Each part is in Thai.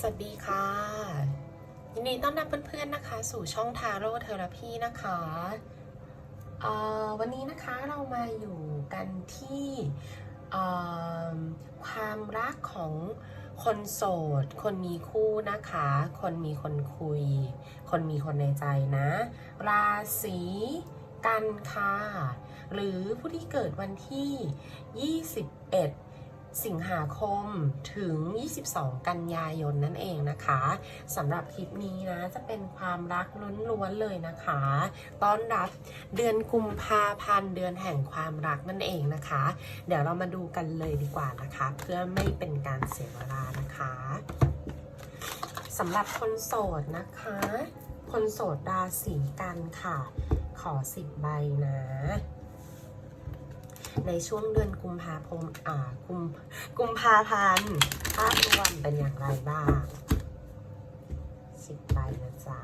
สวัสดีค่ะ ยินดีต้อนรับเพื่อนๆนะคะ สู่ช่องทาโร่เทอราพีนะคะวันนี้นะคะเรามาอยู่กันที่ความรักของคนโสด คนมีคู่นะคะ คนมีคนคุย คนมีคนในใจนะ ราศีกันค่ะ หรือผู้ที่เกิดวันที่ 21 สิงหาคมถึง 22 กันยายนนั่นเองนะคะสำหรับคลิปนี้นะจะเป็นความรักล้วนๆเลยนะคะต้อนรับเดือนกุมภาพันธ์เดือนแห่งความรักนั่นเองนะคะ เดี๋ยวเรามาดูกันเลยดีกว่านะคะ เพื่อไม่เป็นการเสียเวลานะคะสำหรับคนโสดนะคะ คนโสดราศีกันค่ะ ขอสิบใบนะ ในช่วงเดือนกุมภาพันธ์อ่ากุมกุมภาพันธ์ภาพรวมเป็นอย่างไรบ้างสิบใบนะจ๊ะ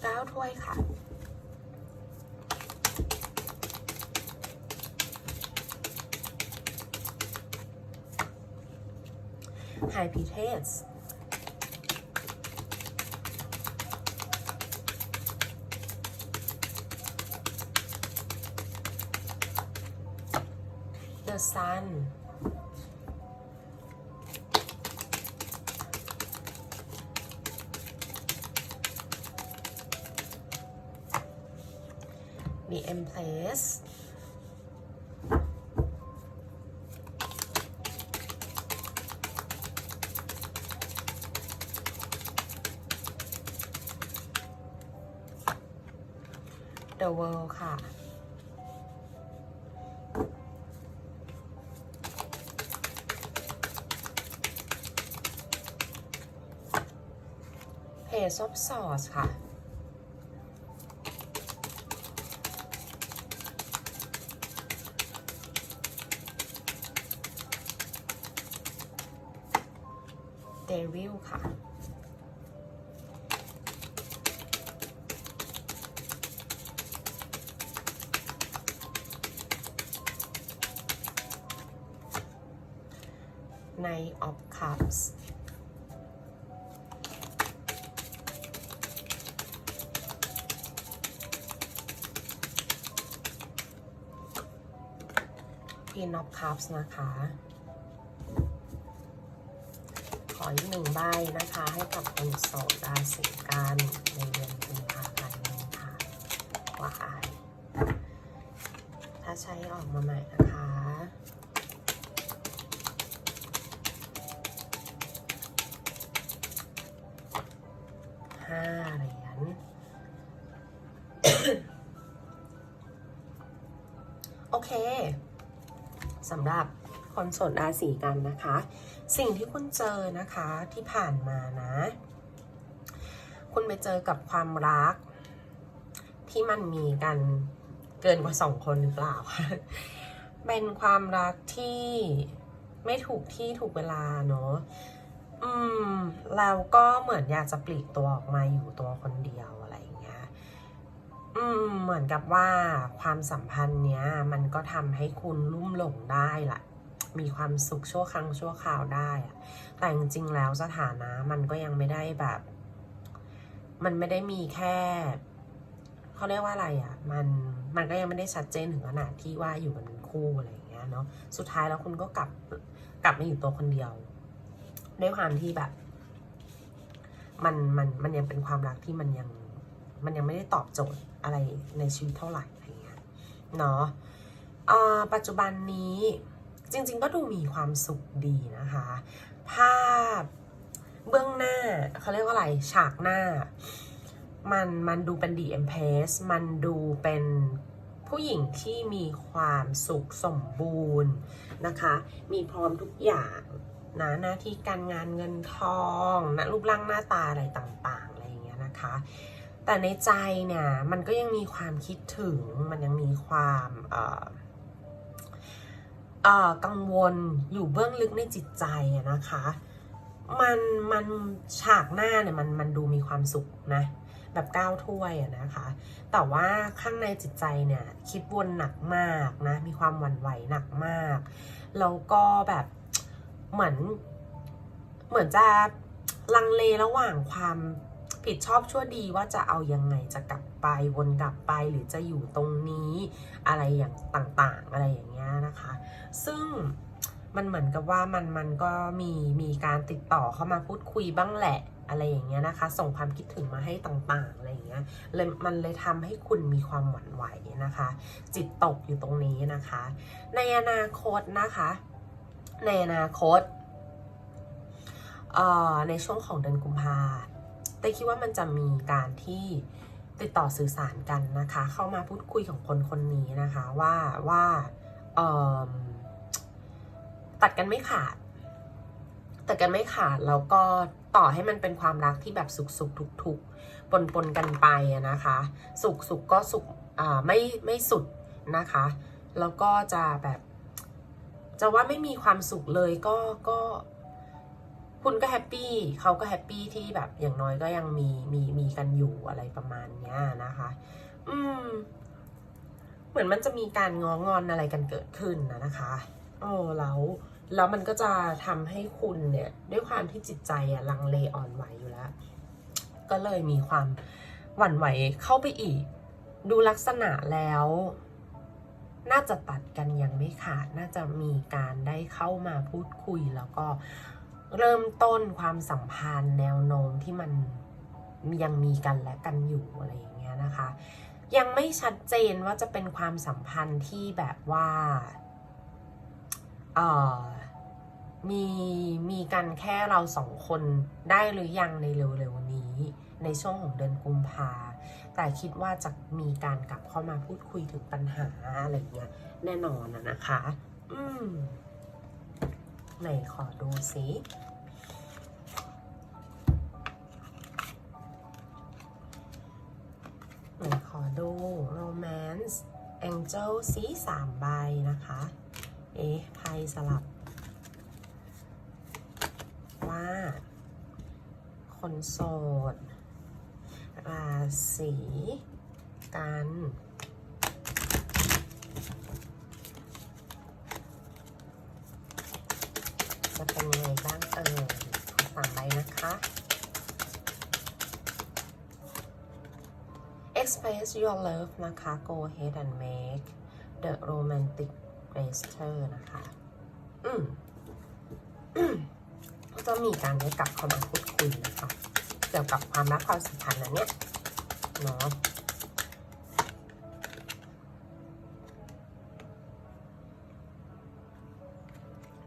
เก้าถ้วยค่ะ ไฮพีเทส The Sun มี Empress The World ค่ะ Page of Swords ค่ะ พีนอ f คัพส์นะคะ ขออีกหนึ่งใบนะคะ ให้กับคนโสดราศีกันในเดือนกุมภาพันธ์นี้ค่ะว่าอายถ้าใช้ออกมาใหม่นะคะ สำหรับคนโสดราศีกันนะคะ สิ่งที่คุณเจอนะคะที่ผ่านมานะ คุณไปเจอกับความรัก ที่มันมีกันเกินกว่าสองคนหรือเปล่า เป็นความรักที่ไม่ถูกที่ถูกเวลาเนาะอืมแล้วก็เหมือนอยากจะปลีกตัวออกมาอยู่ตัวคนเดียว อืมเหมือนกับว่าความสัมพันธ์เนี้ย มันก็ทำให้คุณลุ่มหลงได้แหละมีความสุขชั่วครั้งชั่วคราวได้อะแต่จริงๆแล้วสถานะมันก็ยังไม่ได้แบบ มันไม่ได้มีแค่เขาเรียกว่าอะไรอะ มันมันก็ยังไม่ได้ชัดเจนถึงขนาดที่ว่าอยู่กันเป็นคู่อะไรอย่างเงี้ยเนาะสุดท้ายแล้วคุณก็กลับกลับมาอยู่ตัวคนเดียวด้วยความที่แบบ มันมันมันยังเป็นความรักที่มันยัง มันยังไม่ได้ตอบโจทย์ อะไรในชีวิตเท่าไหร่อะไรเงี้ยเนาะปัจจุบันนี้จริงๆก็ดูมีความสุขดีนะคะ ภาพเบื้องหน้าเขาเรียกว่าอะไรฉากหน้า มันมันดูเป็นดีเอ็มเพสมันดูเป็นผู้หญิงที่มีความสุขสมบูรณ์นะคะ มีพร้อมทุกอย่างนะหน้าที่การงานเงินทองนะรูปร่างหน้าตาอะไรต่างๆอะไรอย่างเงี้ยนะคะ แต่ในใจเนี่ยมันก็ยังมีความคิดถึง มันยังมีความเอ่อเอ่อกังวลอยู่เบื้องลึกในจิตใจนะคะ มันมันฉากหน้าเนี่ยมันมันดูมีความสุขนะแบบก้าวถ้วยอะนะคะ แต่ว่าข้างในจิตใจเนี่ยคิดวนหนักมากนะ มีความหวั่นไหวหนักมาก แล้วก็แบบเหมือนเหมือนจะลังเลระหว่างความ ผิดชอบชั่วดีว่าจะเอายังไงจะกลับไปวนกลับไปหรือจะอยู่ตรงนี้อะไรอย่างต่างๆ อะไรอย่างเงี้ยนะคะ ซึ่งมันเหมือนกับว่ามันมันก็มีมีการติดต่อเข้ามาพูดคุยบ้างแหละอะไรอย่างเงี้ยนะคะ ส่งความคิดถึงมาให้ต่างๆอะไรอย่างเงี้ยเลยมันเลยทำให้คุณมีความหวั่นไหวนะคะ จิตตกอยู่ตรงนี้นะคะ ในอนาคตนะคะ ในอนาคตเอ่อในช่วงของเดือนกุมภา แต่คิดว่ามันจะมีการที่ติดต่อสื่อสารกันนะคะ เข้ามาพูดคุยของคนคนนี้นะคะว่าว่าตัดกันไม่ขาด ตัดกันไม่ขาดแล้วก็ต่อให้มันเป็นความรักที่แบบสุขสุขทุกทุกปนปนกันไปอะนะคะ สุขสุขก็สุขอ่าไม่ไม่สุดนะคะ แล้วก็จะแบบ จะว่าไม่มีความสุขเลยก็ก็ คุณก็แฮปปี้เขาก็แฮปปี้ที่แบบอย่างน้อยก็ยังมีมีมีกันอยู่อะไรประมาณเนี้ยนะคะ อืม เหมือนมันจะมีการง้องอนอะไรกันเกิดขึ้นนะนะคะโอ้แล้วแล้วมันก็จะทำให้คุณเนี่ย ด้วยความที่จิตใจอะลังเลอ่อนไหวอยู่แล้ว ก็เลยมีความหวั่นไหวเข้าไปอีก ดูลักษณะแล้ว น่าจะตัดกันยังไม่ขาด น่าจะมีการได้เข้ามาพูดคุยแล้วก็ เริ่มต้นความสัมพันธ์แนวโน้มที่มันยังมีกันและกันอยู่อะไรอย่างเงี้ยนะคะ ยังไม่ชัดเจนว่าจะเป็นความสัมพันธ์ที่แบบว่าเอ่อมีมีกันแค่เราสองคนได้หรือยังในเร็วๆนี้ ในช่วงของเดือนกุมภาแต่คิดว่าจะมีการกลับเข้ามาพูดคุยถึงปัญหาอะไรเงี้ยแน่นอนนะนะคะ อืม ไหนขอดูสิไหนขอดู romance angel สีสามใบนะคะ เอ๊ะไพ่สลับ ว่า คนโสดราศีกัน จะเป็นยังไงบ้างเอ่ยขอสามใบนะคะ express your love นะคะ go ahead and make the romantic gesture นะคะ อืมอืมก็จะมีการได้กลับเข้ามาพูดคุยนะคะ เกี่ยวกับความรักความสัมพันธ์นะเนี่ย เนาะ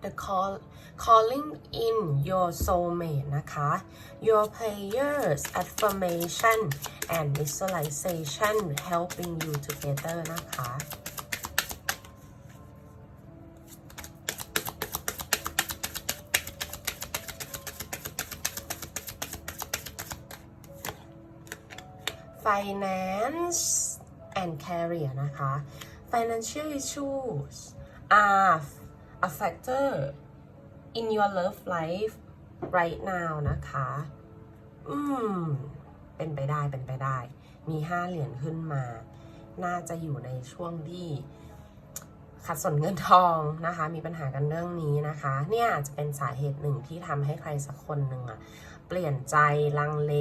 the call calling in your soulmate นะคะ your prayers affirmation and visualization helping you together นะคะ finance and career นะคะ financial issues are a factor in your love life right now นะคะ อืม เป็นไปได้ เป็นไปได้ มีห้าเหรียญขึ้นมา น่าจะอยู่ในช่วงที่ขัดสนเงินทองนะคะ มีปัญหากันเรื่องนี้นะคะ เนี่ยอาจจะเป็นสาเหตุหนึ่งที่ทำให้ใครสักคนหนึ่งอะเปลี่ยนใจลังเล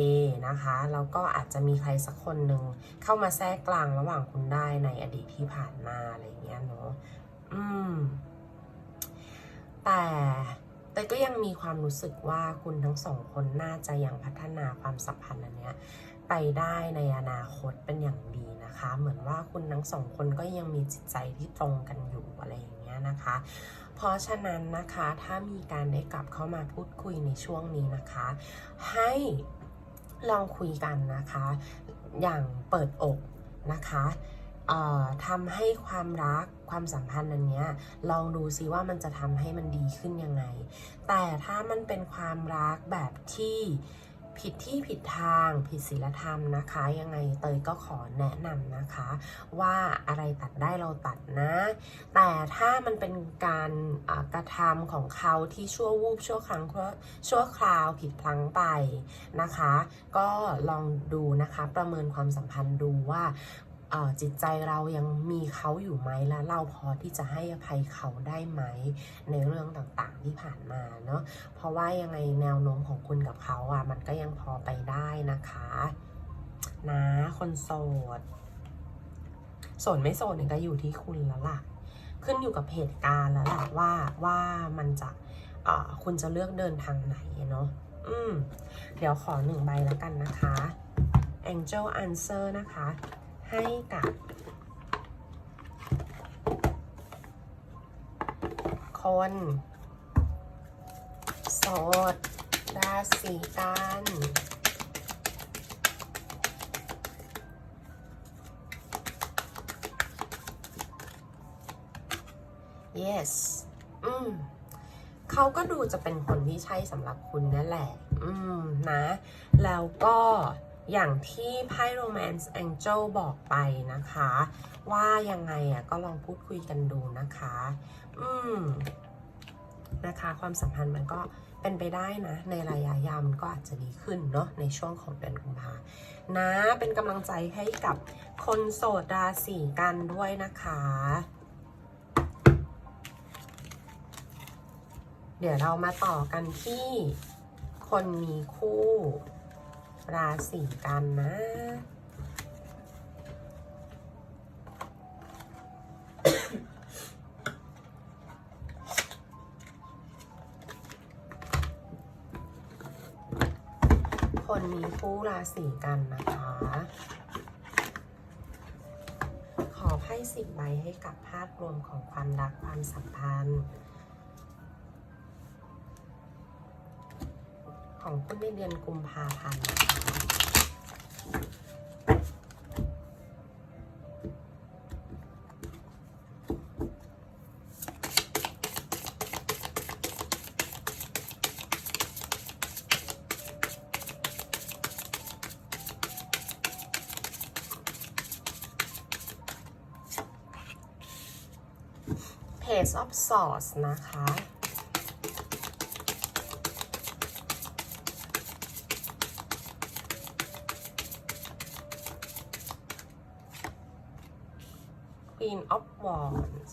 นะคะ แล้วก็อาจจะมีใครสักคนหนึ่งเข้ามาแทรกกลางระหว่างคุณได้ในอดีตที่ผ่านมาอะไรเงี้ยเนาะอืม แต่แต่ก็ยังมีความรู้สึกว่าคุณทั้งสองคนน่าจะยังพัฒนาความสัมพันธ์อันเนี้ยไปได้ในอนาคตเป็นอย่างดีนะคะ เหมือนว่าคุณทั้งสองคนก็ยังมีจิตใจที่ตรงกันอยู่อะไรอย่างเงี้ยนะคะ เพราะฉะนั้นนะคะถ้ามีการได้กลับเข้ามาพูดคุยในช่วงนี้นะคะ ให้ลองคุยกันนะคะ อย่างเปิดอกนะคะ ทำให้ความรักความสัมพันธ์อันเนี้ยลองดูซิว่ามันจะทำให้มันดีขึ้นยังไง แต่ถ้ามันเป็นความรักแบบที่ผิดที่ผิดทางผิดศีลธรรมนะคะ ยังไงเตยก็ขอแนะนำนะคะ ว่าอะไรตัดได้เราตัดนะ แต่ถ้ามันเป็นการกระทำของเขาที่ชั่ววูบชั่วครั้งชั่วคราวผิดพลั้งไปนะคะ ก็ลองดูนะคะประเมินความสัมพันธ์ดูว่า จิตใจเรายังมีเขาอยู่ไหมและเราพอที่จะให้อภัยเขาได้ไหมในเรื่องต่างๆที่ผ่านมาเนาะเพราะว่ายังไงแนวโน้มของคุณกับเขาอะมันก็ยังพอไปได้นะคะนะคนโสดโสดไม่โสดเนี่ยก็อยู่ที่คุณแล้วล่ะ ขึ้นอยู่กับเหตุการณ์แล้วล่ะว่าว่ามันจะคุณจะเลือกเดินทางไหนเนาะอืม เดี๋ยวขอหนึ่งใบแล้วกันนะคะ Angel Answer นะคะ ให้กับคนโสดราศีกัน yes อืมเขาก็ดูจะเป็นคนที่ใช่สำหรับคุณนั่นแหละ อืมนะ แล้วก็ อย่างที่ไพ่ Romance Angel บอกไปนะคะ ว่ายังไงอะก็ลองพูดคุยกันดูนะคะ อืมนะคะ ความสัมพันธ์มันก็เป็นไปได้นะ ในระยะยาวมันก็อาจจะดีขึ้นเนาะในช่วงของเดือนกุมภานะเป็นกำลังใจให้กับคนโสดราศีกันด้วยนะคะ เดี๋ยวเรามาต่อกันที่คนมีคู่ ราศีกันนะคนมีคู่ราศีกันนะคะ ขอไพ่สิบใบให้กับภาพรวมของความรักความสัมพันธ์ ของคุณในเดือนกุมภาพันธ์เพจ of Swords นะคะ Queen of Wands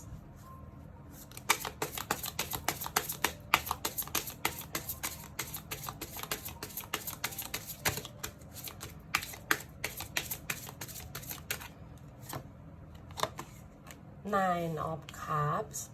9 of Cups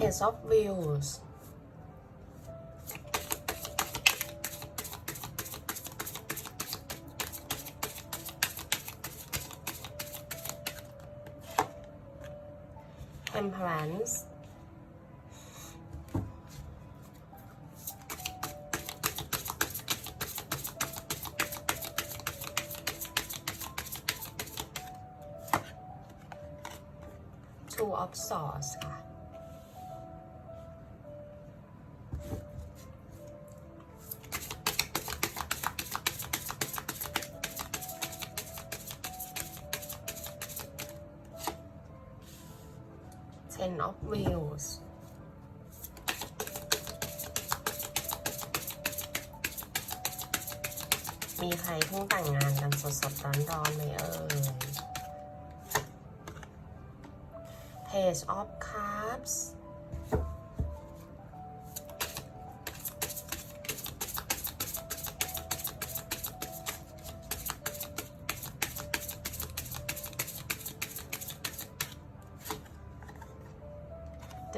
Ace of Wheels Temperance Two of Swords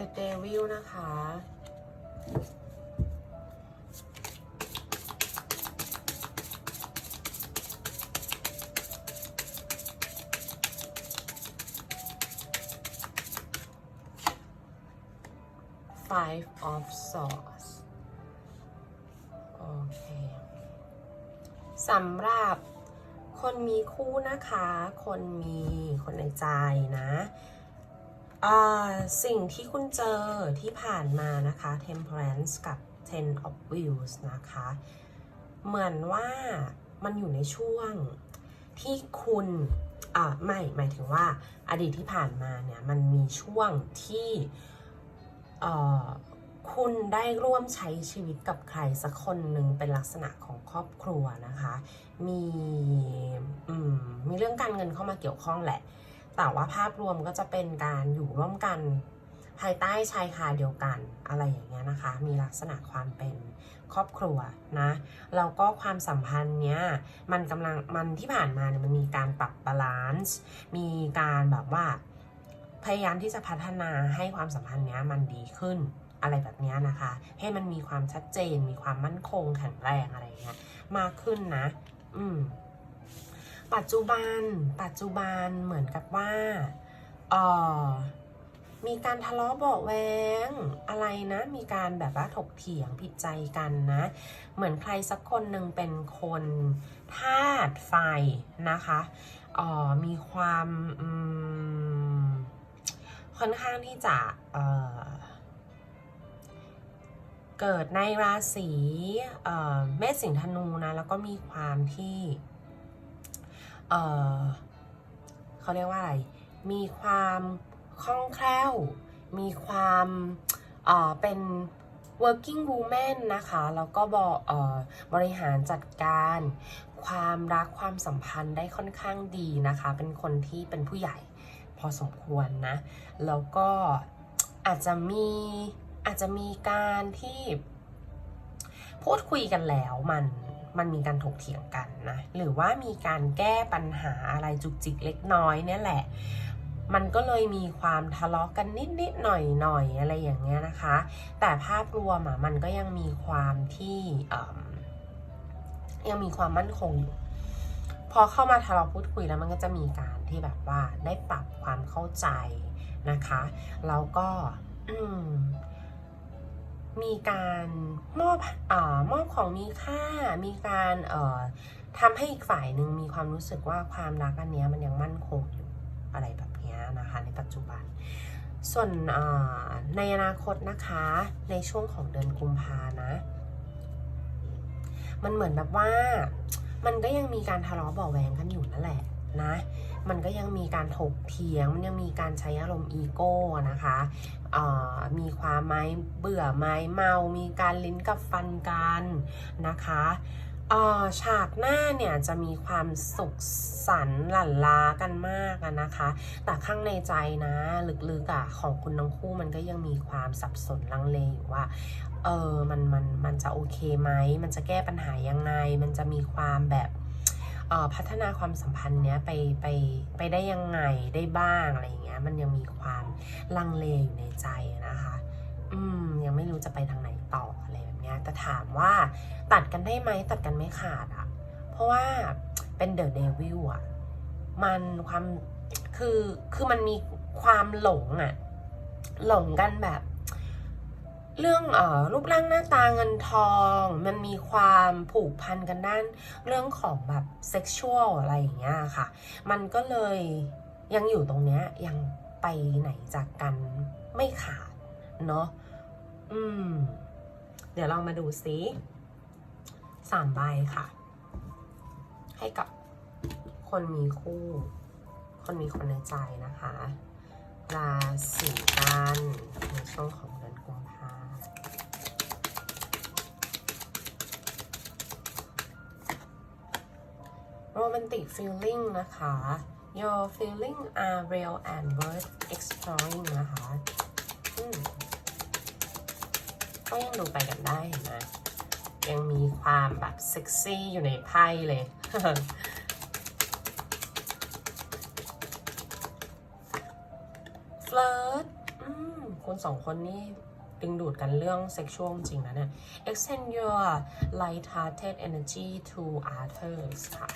The Devil นะคะ Five of Swords โอเคสำหรับคนมีคู่นะคะ คนมีคนในใจนะ สิ่งที่คุณเจอที่ผ่านมานะคะ Temperance กับ Ten of Wheels นะคะ เหมือนว่ามันอยู่ในช่วงที่คุณอ่าไม่หมายถึงว่าอดีตที่ผ่านมาเนี่ยมันมีช่วงที่คุณได้ร่วมใช้ชีวิตกับใครสักคนหนึ่งเป็นลักษณะของครอบครัวนะคะ มีมีเรื่องการเงินเข้ามาเกี่ยวข้องแหละ แต่ว่าภาพรวมก็จะเป็นการอยู่ร่วมกันภายใต้ชายคาเดียวกันอะไรอย่างเงี้ยนะคะ มีลักษณะความเป็นครอบครัวนะแล้วก็ความสัมพันธ์เนี้ยมันกำลังมันที่ผ่านมาเนี่ยมันมีการปรับบาลานซ์มีการแบบว่า พยายามที่จะพัฒนาให้ความสัมพันธ์เนี้ยมันดีขึ้นอะไรแบบเนี้ยนะคะ ให้มันมีความชัดเจน มีความมั่นคงแข็งแรงอะไรเงี้ยมากขึ้นนะ อืม ปัจจุบัน ปัจจุบันเหมือนกับว่าเออมีการทะเลาะเบาแวงอะไรนะ มีการแบบว่าถกเถียงผิดใจกันนะ เหมือนใครสักคนหนึ่งเป็นคนธาตุไฟนะคะออมีความค่อนข้างที่จะเเกิดในราศีเเมษสิงห์ธนูนะ แล้วก็มีความที่ เออเขาเรียกว่าอะไร มีความคล่องแคล่ว มีความเออเป็น working woman นะคะ แล้วก็บเออบริหารจัดการ ความรักความสัมพันธ์ได้ค่อนข้างดีนะคะ เป็นคนที่เป็นผู้ใหญ่พอสมควรนะ แล้วก็อาจจะมีอาจจะมีการที่พูดคุยกันแล้วมัน มันมีการถกเถียงกันนะ หรือว่ามีการแก้ปัญหาอะไรจุกจิกเล็กน้อยเนี่ยแหละ มันก็เลยมีความทะเลาะกันนิดนิดๆหน่อยหน่อยๆอะไรอย่างเงี้ยนะคะ แต่ภาพรวมอะมันก็ยังมีความที่ยังมีความมั่นคงอยู่พอเข้ามาทะเลาะพูดคุยแล้วมันก็จะมีการที่แบบว่าได้ปรับความเข้าใจนะคะ แล้วก็อื มีการมอบอามอบของมีค่า มีการเอ่อทำให้อีกฝ่ายหนึ่งมีความรู้สึกว่าความรักอันนี้มันยังมั่นคงอยู่อะไรแบบนี้นะคะ ในปัจจุบัน ส่วนอ่าในอนาคตนะคะในช่วงของเดือนกุมภานะ มันเหมือนแบบว่ามันก็ยังมีการทะเลาะเบาแวงกันอยู่นั่นแหละนะ มันก็ยังมีการถกเถียง มันยังมีการใช้อารมณ์อีโก้นะคะเอ่อมีความไม้เบื่อไม้เมา มีการลิ้นกับฟันกันนะคะเอ่อฉากหน้าเนี่ยจะมีความสุขสันหลั่นลากันมากนะคะ แต่ข้างในใจนะลึกๆอะของคุณทั้งคู่มันก็ยังมีความสับสนลังเลอยู่ว่า เออ มันมันมันจะโอเคไหม มันจะแก้ปัญหายังไง มันจะมีความแบบ พัฒนาความสัมพันธ์เนี้ยไปไปไปได้ยังไงได้บ้างอะไรอย่างเงี้ยมันยังมีความลังเลอยู่ในใจนะคะ อืมยังไม่รู้จะไปทางไหนต่ออะไรแบบเนี้ยแต่ถามว่าตัดกันได้ไหมตัดกันไม่ขาดอะเพราะว่าเป็นเดอะเดวิลอะมันความคือคือมันมีความหลงอะหลงกันแบบ เรื่องเอ่อรูปร่างหน้าตาเงินทอง มันมีความผูกพันกันด้าน เรื่องของแบบเซ็กชวลอะไรอย่างเงี้ยค่ะ มันก็เลยยังอยู่ตรงเนี้ยยังไปไหนจากกันไม่ขาดเนาะอืม เดี๋ยวเรามาดูซิสามใบค่ะ ให้กับคนมีคู่ คนมีคนในใจนะคะราศีกันในช่วงของ โรแมนติก feeling นะคะ your feeling are real and worth exploring นะคะก็ยังดูไปกันได้เห็นไหมยังมีความแบบเซ็กซี่อยู่ในไพ่เลย เฟลิร์ตอืมคนสองคนนี่ดึงดูดกันเรื่องเซ็กชวลจริงนะเนี่ย extend your light-hearted energy to others ค่ะ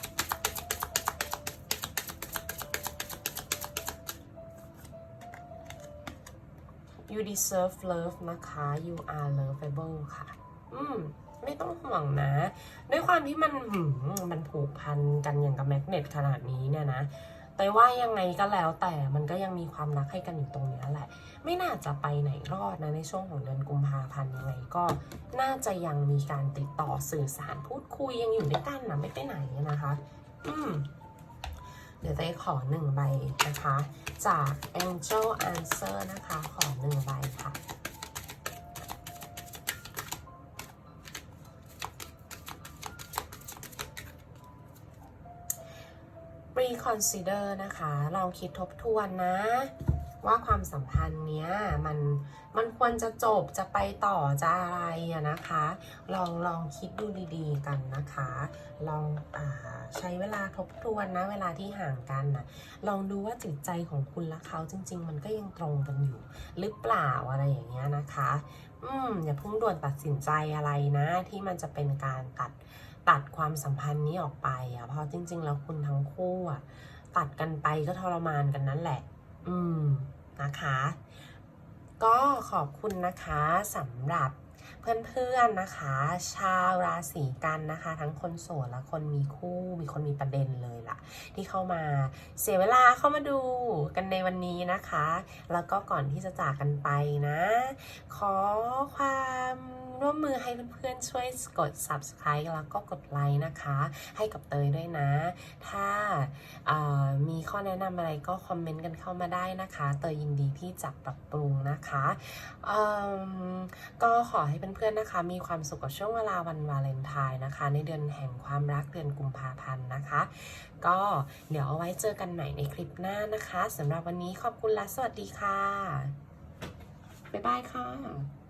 you deserve love นะคะ you are lovable ค่ะ อืม ไม่ต้องห่วงนะ ด้วยความที่มันหืมมันผูกพันกันอย่างกับแมกเนตขนาดนี้เนี่ยนะ แต่ว่ายังไงก็แล้วแต่มันก็ยังมีความรักให้กันอยู่ตรงนี้แหละ ไม่น่าจะไปไหนรอดนะในช่วงของเดือนกุมภาพันธ์ยังไงก็น่าจะยังมีการติดต่อสื่อสารพูดคุยยังอยู่ด้วยกันนะไม่ไปไหนนะคะ อืม เดี๋ยวได้ขอหนึ่งใบนะคะ จาก Angel Answer นะคะ ขอหนึ่งใบค่ะ reconsider นะคะ ลองคิดทบทวนนะ ว่าความสัมพันธ์เนี้ยมันมันควรจะจบจะไปต่อจะอะไรอะนะคะ ลองลองคิดดูดีๆกันนะคะ ลองอาใช้เวลาทบทวนนะเวลาที่ห่างกันนะลองดูว่าจิตใจของคุณและเขาจริง ๆ มันก็ยังตรงกันอยู่ หรือเปล่าอะไรอย่างเงี้ยนะคะ อืมอย่าเพิ่งด่วนตัดสินใจอะไรนะ ที่มันจะเป็นการตัดตัดความสัมพันธ์นี้ออกไปอะเพราะจริง ๆ แล้วคุณทั้งคู่อะตัดกันไปก็ทรมานกันนั่นแหละ อืม นะคะ ก็ขอบคุณนะคะสำหรับเพื่อนๆนะคะ ชาวราศีกันนะคะ ทั้งคนโสดและคนมีคู่มีคนมีประเด็นเลยล่ะ ที่เข้ามาเสียเวลาเข้ามาดูกันในวันนี้นะคะ แล้วก็ก่อนที่จะจากกันไปนะ ขอความ ร่วมมือให้เพื่อนๆช่วยกด subscribe แล้วก็กดไลค์นะคะ ให้กับเตยด้วยนะ ถ้ามีข้อแนะนำอะไรก็คอมเมนต์กันเข้ามาได้นะคะ เตยยินดีที่จะปรับปรุงนะคะก็ขอให้เพื่อนๆนะคะ มีความสุขกับช่วงเวลาวันวาเลนไทน์นะคะ ในเดือนแห่งความรักเดือนกุมภาพันธ์นะคะ ก็เดี๋ยวเอาไว้เจอกันใหม่ในคลิปหน้านะคะสำหรับวันนี้ขอบคุณและสวัสดีค่ะบ๊ายบายค่ะ